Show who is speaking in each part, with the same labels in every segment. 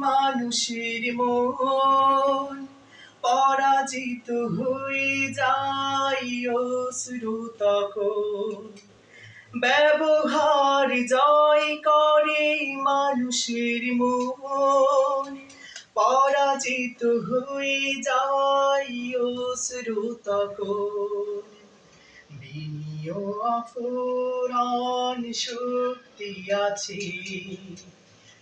Speaker 1: মানুষের মন পরাজিত হয়ে যায় শ্রুতক ব্যবহার জয় করে মানুষের মন পরাজিত হয়ে যায় শ্রুতক বিনিয় শক্তি আছে।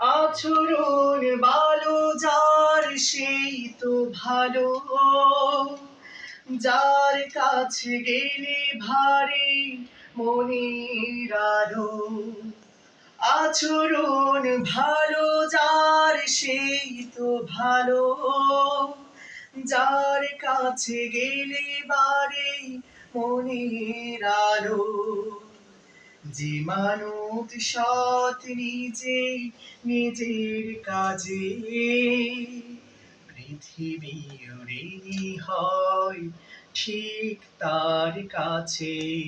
Speaker 1: আচরণ ভালো যার সেই তো ভালো। যার কাছে গেলে ভারী মনির আলো। আচরণ ভালো, যার সেই তো ভালো। যার কাছে গেলে বারে মনির আলো। যে মানত সৎ নিজে নিজের কাজে পৃথিবী হয় ঠিক তার কাছে।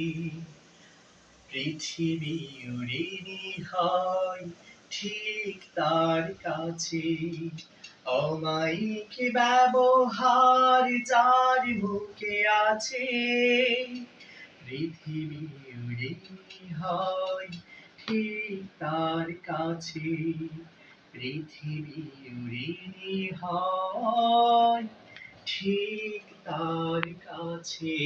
Speaker 1: পৃথিবী হয় ঠিক তার কাছে। অমায়িক ব্যবহার যার মুখে আছে পৃথিবী কি হয় ঠিক তার কাছে পৃথিবী ঋণী হয় ঠিক তার কাছে